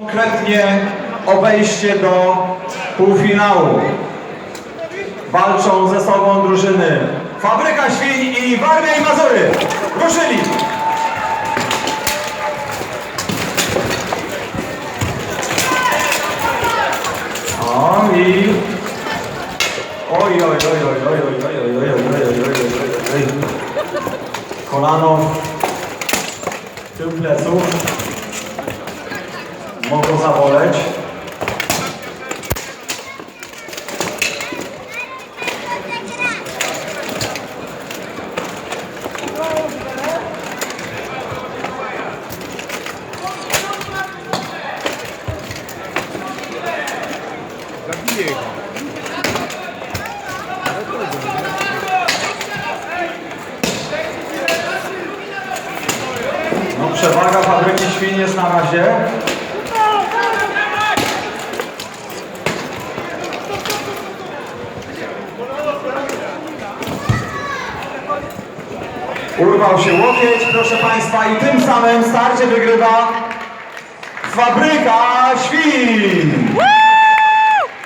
Konkretnie o wejście do półfinału. Walczą ze sobą drużyny Fabryka Świń i Warmia i Mazury. Ruszyli! O i... Oj, oj, oj, oj, oj, oj, oj, oj, oj, oj, oj, oj, oj, oj, oj, oj. Kolano, tył pleców Zabiję go. No przewaga fabryki świn jest na razie. Urwał się łokieć, proszę Państwa, i tym samym starcie wygrywa Fabryka Świn!